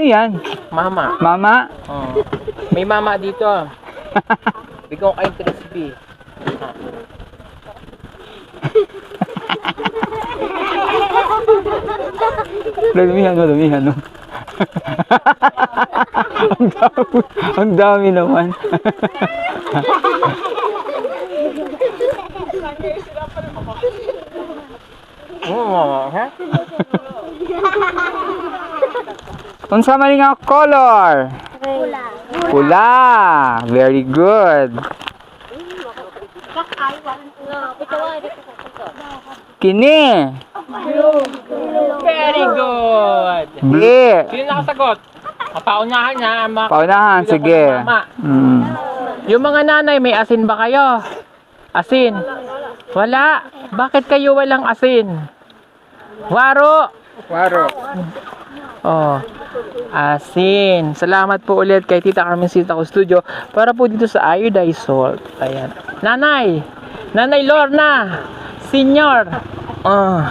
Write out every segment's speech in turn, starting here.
Ano yan? Mama. Mama? Oh. May mama dito. Bigyan ko kayong crispy. Damihan mo, damihan mo. ang dami, ang dami naman. Oh, ha? Unsa man nga color? Pula. Pula. Very good. Kini. Very good. Di. Sino nakasagot? Papaunahan niya. Mga Paunahan, sige. Mm. Yung mga nanay, may asin ba kayo? Asin? Wala. Bakit kayo walang asin? Waro. Waro. Oh. Asin. Salamat po ulit kay Tita Carmencita ko studio para po dito sa iodized salt. Ayan. Nanay. Nanay Lorna. Senior. Oh.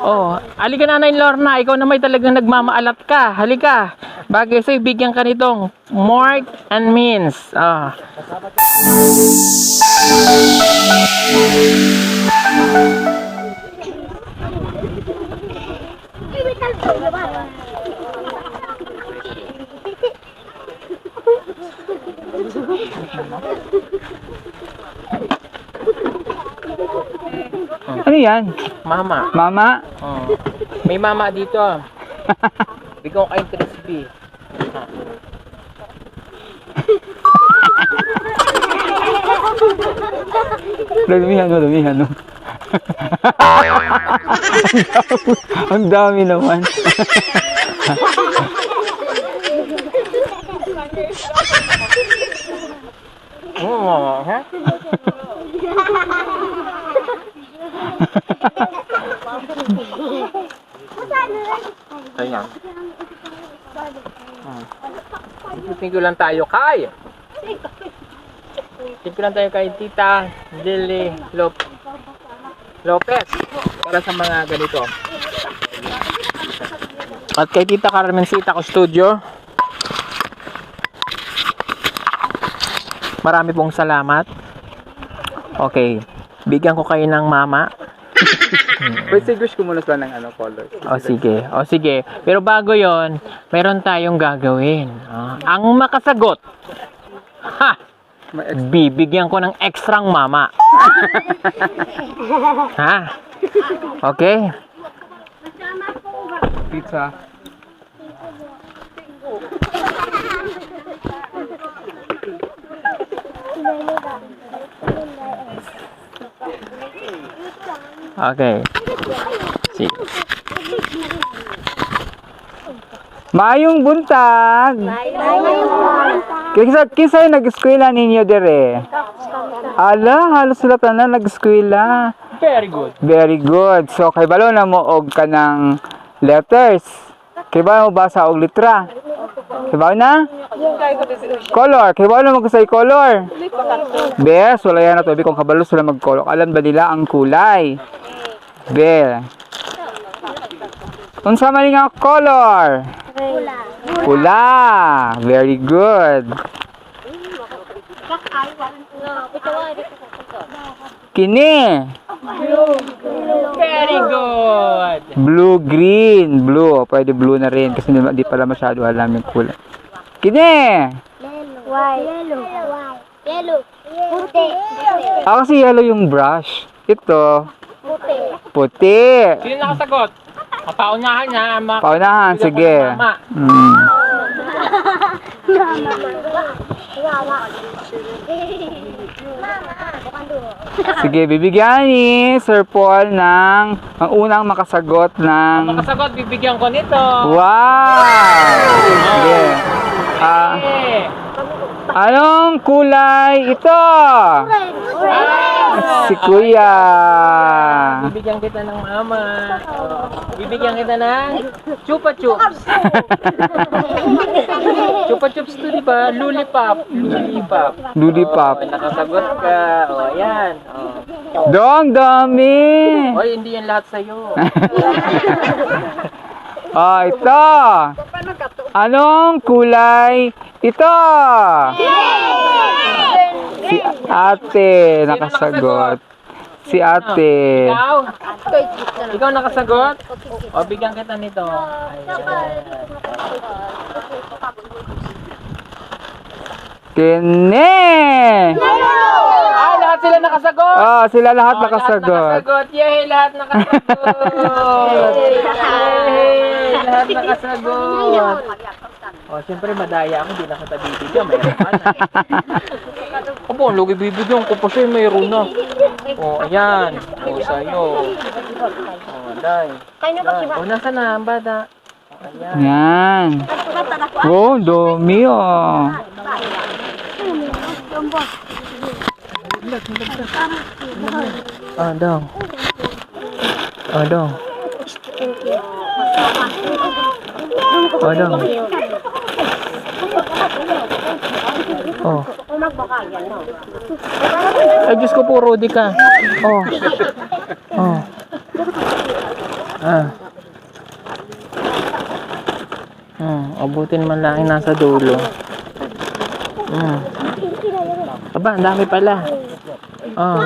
Oh, halika Nanay Lorna, ikaw na may talagang nagmamaalat ka. Halika. Bagay sa'yo, bigyan ka nitong Mork and Means. Ah. Ano yan? Mama. Mama? Oh. May mama dito. Bigyan ko kayong crispy. Damihan mo, damihan mo. Ang dami naman. Oh, ha? Ayan. Thank you lang tayo kay. Thank you lang tayo kay Tita Lily Lop Lopez para sa mga ganito. At kay Tita Carmencita ko studio. Marami pong salamat. Okay. Bigyan ko kayo ng mama. Pwede siguro kumulos lang ng ano, color. O sige, o sige. Pero bago yon, meron tayong gagawin. Ah, ang makasagot, ha, bibigyan ko ng ekstrang mama. ha? Okay? Pizza. Okay. Sige. Mayong buntag. Kinsa kinsa yung nag-eskwela ninyo dire? Ala, halos sila tanan nag-eskwela. Very good. Very good. So kay balo na mo og kanang letters. Kay ba mo basa og litra? Kay ba na? Color. Kay ba mo say color? Bes, wala yan na to. Kung kabalo sila mag-color. Alam ba nila ang kulay? Be. Unsa man nga color? Pula. Very good. Kini. Very good. Blue, green. Blue. Pwede blue na rin kasi di, di pala masyado alam yung kulay. Kini. White. Yellow. Yellow. Puti. Ako kasi yellow yung brush. Ito. Puti. Puti. Sino nakasagot? Papaunahan niya. Mga Paunahan. Sige. Mama. Mm. Sige, bibigyan ni Sir Paul ng ang unang makasagot ng Makasagot, bibigyan ko nito. Wow! Sige. Ah, anong kulay ito? Ah! Si Kuya. Bibigyan kita ng mama. Oh. Bibigyan kita ng chupa chups. chupa chups to, di ba? Lollipop. Lollipop. Lollipop. Oh, nakasagot ka. O, oh, yan. Oh. Dong, dami. Oy, hindi yan lahat sa'yo. Oh, ito. Anong kulay ito? Si ate nakasagot. Si ate. Ikaw? Ikaw nakasagot? O, bigyan kita nito. Kine. Ay, lahat sila nakasagot! Oh, sila lahat Oh, Lahat nakasagot. nakasagot. Yay, lahat nakasagot. Yay, lahat nakasagot. Oh, siyempre madaya ako, hindi na kita bibigyan. Mayroon ka na. Opo, ang lugi bibigyan ko pa sa'yo, mayroon na. Oh, ayan. Oh, sa'yo. Oh, day. Day. Oh, nasa na ang bata? Ayan. Yan. Oh, dumi oh. Oh, dong. Oh, dong. Oh, dong. Oh. Ay, Diyos ko po, Rudy ka. Oh. Oh. Ah. Hmm, abutin man lang nasa dulo. Hmm. Aba, ang dami pala. Oh.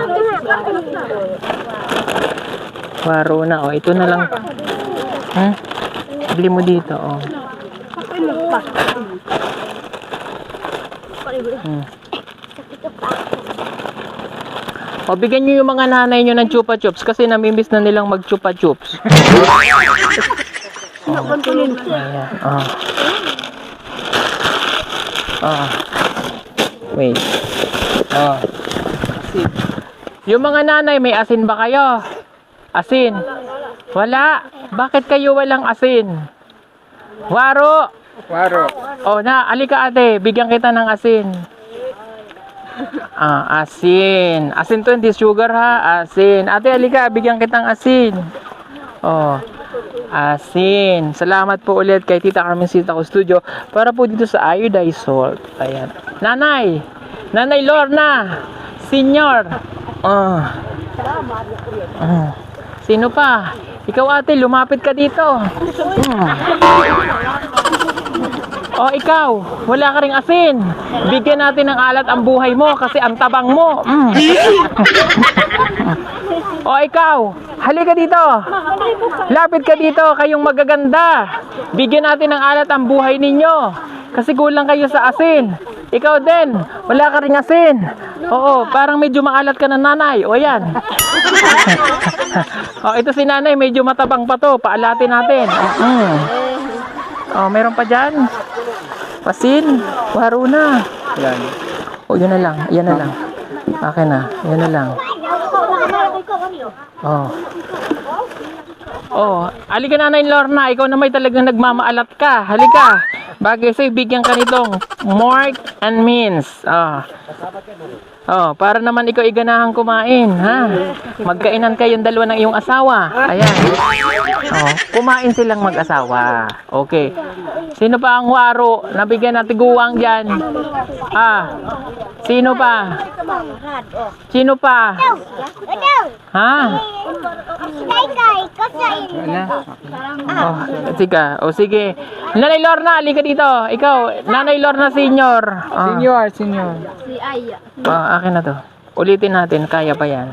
Waro na, oh. Ito na lang. Hmm? Bili mo dito, oh. Hmm. O, bigyan nyo yung mga nanay nyo ng chupa chups kasi namimiss na nilang mag chupa chups. oh. Ayan. Oh. Oh. Wait. Oh. Asin. Yung mga nanay, may asin ba kayo? Asin. Wala. Bakit kayo walang asin? Waro. Waro. Oh, na, alika ate, bigyan kita ng asin. Ah, asin. Asin to, hindi sugar ha. Asin. Ate, alika, bigyan kitang asin. Oh, asin. Salamat po ulit kay Tita Carmen Sita ko Studio para po dito sa iodized salt. Ayan. Nanay! Nanay Lorna! Senior! Oh. Oh. Sino pa? Ikaw ate, lumapit ka dito. Hmm. O ikaw, wala ka ring asin. Bigyan natin ng alat ang buhay mo kasi ang tabang mo. Mm. o ikaw, halika dito. Lapit ka dito, kayong magaganda. Bigyan natin ng alat ang buhay ninyo. Kasi kulang kayo sa asin. Ikaw din, wala ka ring asin. Oo, parang medyo maalat ka na nanay. O yan. o ito si nanay, medyo matabang pa to. Paalatin natin. Mm. Oh, meron pa dyan. Pasin. Waro na. Yan. Oh, yun na lang. Yan na lang. Akin na. Yan na lang. Oh. Oh, halika na Lorna. Ikaw na may talagang nagmamaalat ka. Halika. Bagay sa'yo, bigyan ka nitong Mark and Means. Oh. Oh, para naman ikaw iganahan kumain, ha? Magkainan kayong dalawa ng iyong asawa. Ayan. Oh, kumain silang mag-asawa. Okay. Sino pa ang waro? Nabigyan natin guwang dyan. Ah. Sino pa? Sino pa? Ha? Oh, sige. O sige. Nanay Lorna, halika dito. Ikaw, Nanay Lorna Senior. Ah. Senior, senior. Ah, akin na to. Ulitin natin, kaya pa yan.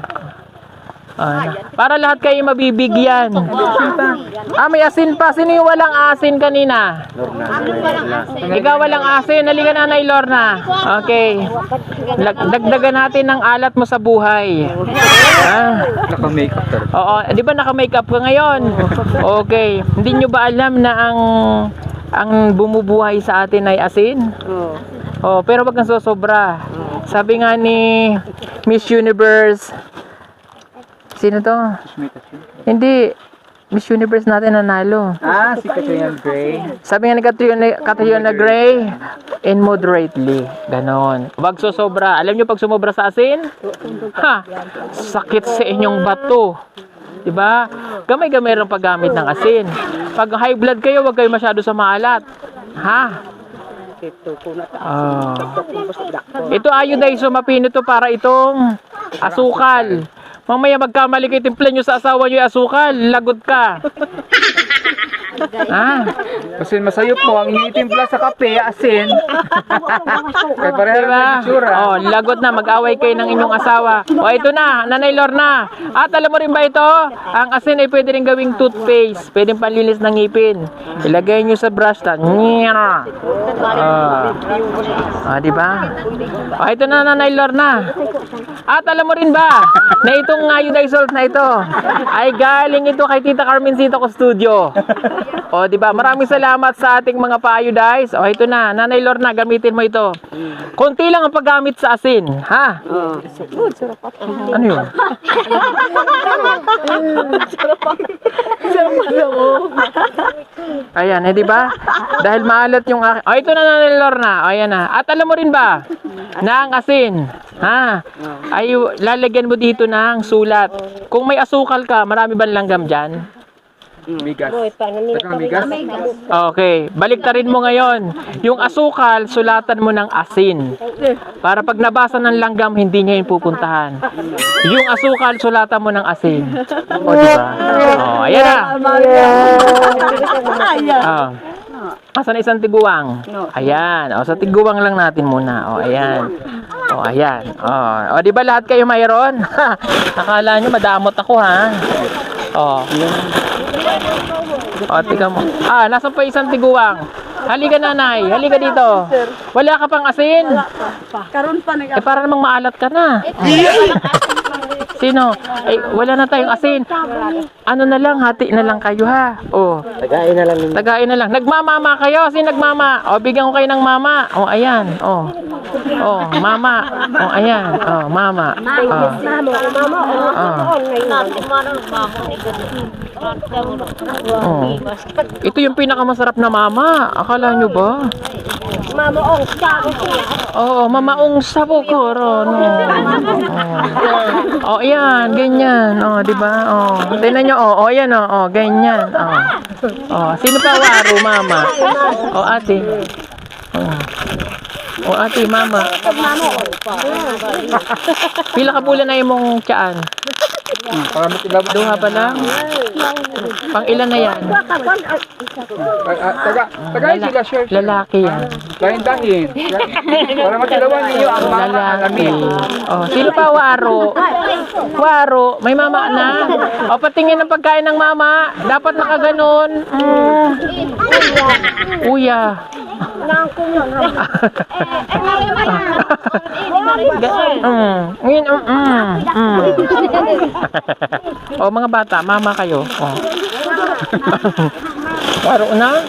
Ah, na. Para lahat kayo mabibigyan. Ah, may asin pa. Sino yung walang asin kanina? Ikaw walang asin. Halika na, Nay Lorna. Okay. Dagdagan natin ng alat mo sa buhay. Ah. Naka-makeup. Oo, di ba naka-makeup ka ngayon? Okay. Hindi nyo ba alam na ang ang bumubuhay sa atin ay asin? Oo. Oh, pero wag kang sosobra. Sabi nga ni Miss Universe, sino to? Hindi, Miss Universe natin nanalo. Ah, si Katrina Gray. Sabi nga ni Catriona, Catriona Gray, in moderately. Ganon. Wag sosobra. Alam nyo pag sumobra sa asin? Ha! Sakit sa inyong bato. Diba? Gamay-gamay rin paggamit ng asin. Pag high blood kayo, wag kayo masyado sa maalat. Ha? Ah. Ito iodized so mapino to para itong asukal. Mamaya magkamali kayo timpla nyo sa asawa nyo yung asukal, lagot ka. Ah, Kasi masayop mo, ang initimpla sa kape, asin. Kaya pareha diba? lang ang itsura. Oh, lagot na, mag-away kayo ng inyong asawa. O, ito na, Nanay Lorna. At alam mo rin ba ito? Ang asin ay pwede rin gawing toothpaste. Pwede panlinis ng ngipin. Ilagay nyo sa brush ta. Nya. Ah, ah di ba? O, ito na, Nanay Lorna. At alam mo rin ba na itong iodized na ito ay galing ito kay Tita Carmencita ko studio. O, di ba? Maraming salamat sa ating mga pa-iodize. O, ito na. Nanay Lorna, gamitin mo ito. Konti lang ang paggamit sa asin, ha? Ano yun? Ayan, eh, di ba? Dahil maalat yung akin. O, ito na Nanay Lorna. O, ayan na. At alam mo rin ba na ang asin, ha? Ay lalagyan mo dito ng sulat. Kung may asukal ka, marami ba langgam dyan? Migas. Tagang migas. Okay, baliktarin mo ngayon. Yung asukal, sulatan mo ng asin. Para pag nabasa ng langgam, hindi niya yung pupuntahan. Yung asukal, sulatan mo ng asin. O, di ba? O, ayan na. Oh. Asan isang tiguang? Ayan. O, sa tiguang lang natin muna. O, ayan. O, ayan. O, o di ba lahat kayo mayroon? Akala nyo madamot ako, ha? O. O, tika mo. Ah, nasa pa isang tiguang. Halika nanay, halika dito. Wala ka pang asin? Karon pa nag Eh, para namang maalat ka na. Sino? Eh, wala na tayong asin. Ano na lang, hati na lang kayo ha. Oh. Tagain na lang. Tagain na lang. Nagmamama kayo. Sino nagmama? O, bigyan ko kayo ng mama. O, ayan. O. O, mama. O, ayan. O, mama. O. O. Ito yung pinakamasarap na mama. Akala nyo ba? Mama, oh, sa Oo, mamaong sa bukoro, no. Oh, ayan, ganyan. Oh, di ba? Oh, tingnan nyo, oh, oh, ayan, oh, oh, ganyan. Oh. Oh, sino pa waro, mama? Oh, ate. Oh. Oh, ate, mama. Pila ka bulan na imong tiyaan? Hmm, para matilab. Duha pa lang? Pang ilan na yan? Ah, Taga, tagay sila, sure. sure. Lalaki yan. Dahin dahin. Para matilawan ninyo ang mga Lalaki. Oh, sino pa waro? Waro, may mama na. O patingin ng pagkain ng mama. Dapat nakaganon. Mm. Uya. Mm. Ngayon, mm, mm, mm. o mga bata, mama kayo. O. Waro na?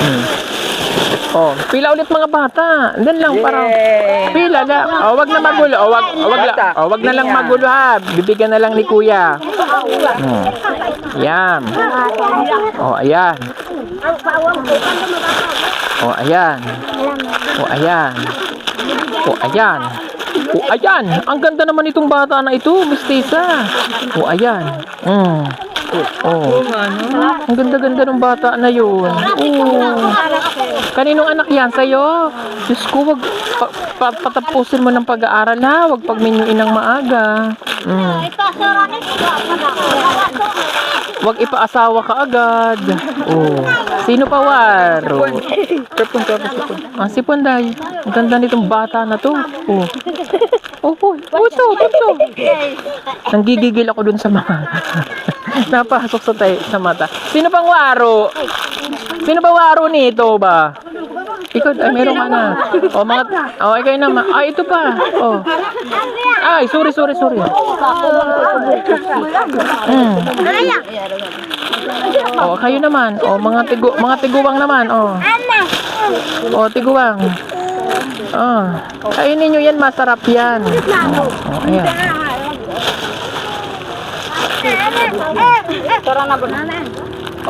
Mm. Oh, pila ulit mga bata. Doon lang para pila na. Oh, wag na magulo. Oh, wag, oh, wag, la, oh, wag na lang magulo ha. Bibigyan na lang ni Kuya. Hmm. Yan. Oh, ayan. Oh, ayan. Oh, ayan. Oh, ayan. Oh, ayan. Ang ganda naman itong bata na ito, Miss Tisa. Oh, ayan. Mm. Oh. Ang ganda-ganda ng bata na yun. Oh. Kaninong anak yan sa'yo? Diyos ko, wag pa, pa- patapusin mo ng pag-aaral ha. Wag pagmenyuin ng maaga. Mm. Wag ipaasawa ka agad. Oh. Sino pa waro? Kapon, kapon, kapon. Ah, si Panday. Ang ganda nitong bata na to. Oh. Oh, boy. Puso, puso. Nanggigigil ako dun sa mga napasok sa, tay, sa mata. Sino pang waro? Sino ba waro nito ba? Ikaw, ay, meron ka na. O, mga, o, ikaw naman. Ay, ito pa. O. Ay, sorry, sorry, sorry. Hmm. O, kayo naman. O, mga, tigu, mga tiguwang naman. O. O, tiguwang. O. Kainin nyo yan, masarap yan. O, ayan.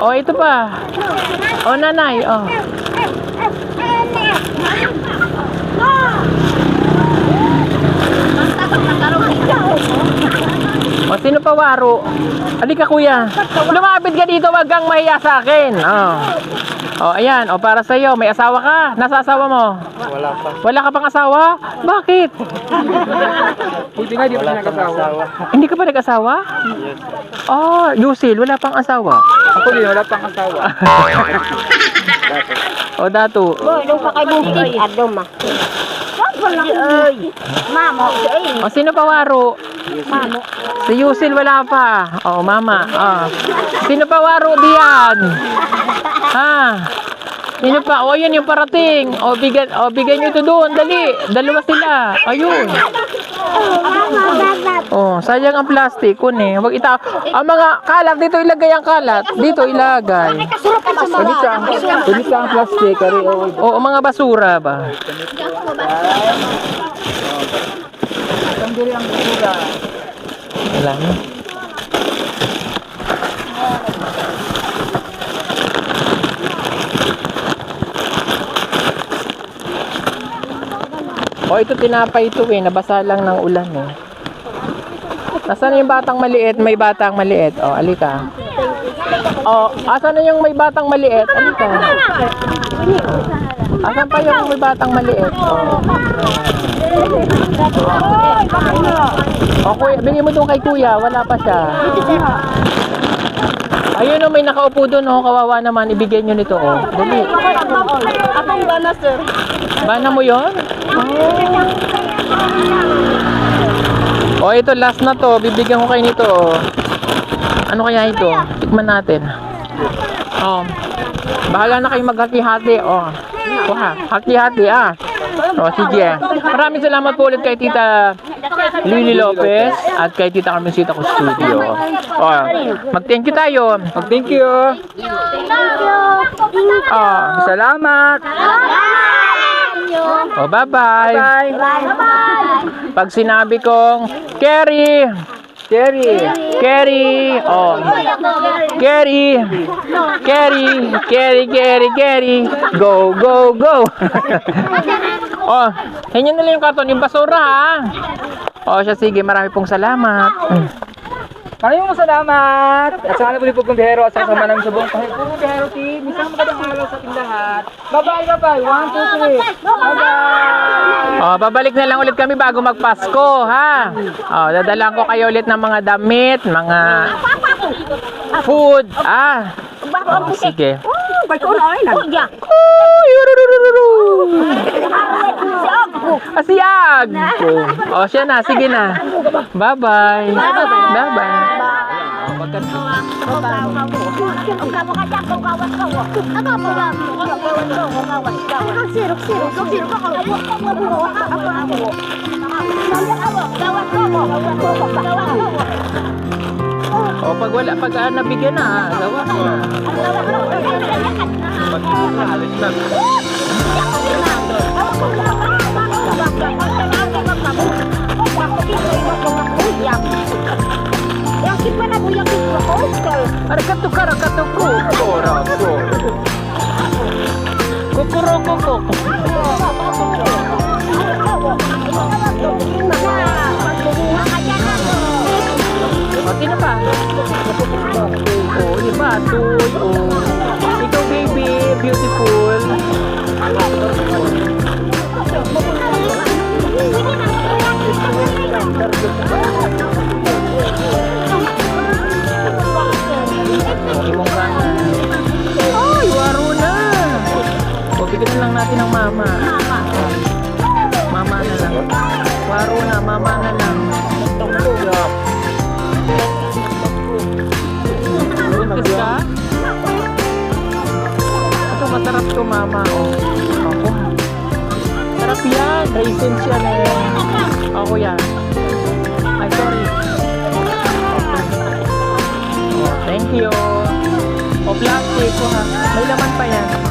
O, ito pa. O, nanay. O. O, sino pa waro? Halika kuya. Lumapit ka dito, wag kang mahiya sa akin. Oh. O, ayan. O, para sa'yo. May asawa ka? Nasa asawa mo? Wala pa. Wala ka pang asawa? Bakit? Buti nga, di pa siya nakasawa. Hindi ka pa nag-asawa? Oh, Yusil, wala pang asawa. Ako din, wala pang asawa. O dato. Boy, nung pa kay bukid, adom ma. Mamo, O sino pa waro? mamo. Si Yusil wala pa. O mama. O. Sino pa waro diyan? Ha? Sino pa? O yun yung parating. O bigyan, o bigyan nyo ito doon. Dali. Dalawa sila. Ayun. Oh, sayang ang plastic kun eh. Wag ita. Ang mga kalat dito ilagay ang kalat. Dito ilagay. Surap ka sa ang plastic, kari o. O mga basura ba? Ang basura. Wala na. O ito tinapay ito eh, nabasa lang ng ulan eh. Nasaan yung batang maliit? May batang maliit. O, alika. O, asan na yung may batang maliit? Alika. Asan pa yung may batang maliit? O. O kuya, bigyan mo doon kay kuya, wala pa siya. Ayun o, may nakaupo doon o, kawawa naman, ibigay nyo nito o. Dali. Akong bana, sir. Bana mo yon? O ito, last na to, bibigyan ko kayo nito. Ano kaya ito? Tikman natin. O, bahala na kayo maghati-hati o. Kuha, hati-hati ah. O, sige. Maraming salamat po ulit kay Tita Lily Lopez at kay Tita Carmencita ko studio. O, mag-thank you tayo. Mag-thank you. Oh, Salamat. Oh bye-bye. Bye. Pag sinabi kong, Kerry, Cherry. Kerry, oh, Kerry, Kerry, Kerry, Kerry, Kerry, go, go, go. oh, hinyan na lang yung karton, yung basura ha. Oh, siya sige, marami pong salamat. Maraming salamat. At sa kanila po bihero at sa kasama namin sa buong kahit pong bihero team. Isang magandang sa ating lahat. Bye-bye, bye-bye. One, two, three. Bye-bye. Oh, babalik na lang ulit kami bago magpasko, ha? Oh, dadalang ko kayo ulit ng mga damit, mga food, ah. Oh, sige. Asiyag. Oh, siya na, sige na. Bye-bye. Bye-bye. Oh, pag wala, pag ah, nabigyan na, ah, gawa mo. Yakit Arakato karakato ko. Korako. Kukuroko ko. O, sino pa? Oh, di ba? Tuy, oh. Ikaw, baby. Beautiful. Oh, na natin ng mama. Mama. Mama na lang. Waro na, mama na lang. Yup. Buntis ka? Ito, masarap to, mama. Oh. Ako. Sarap yan. Raisins yan eh. Ako yan. Ay, sorry. Oh, thank you. O, plastic ko ha. May laman pa yan.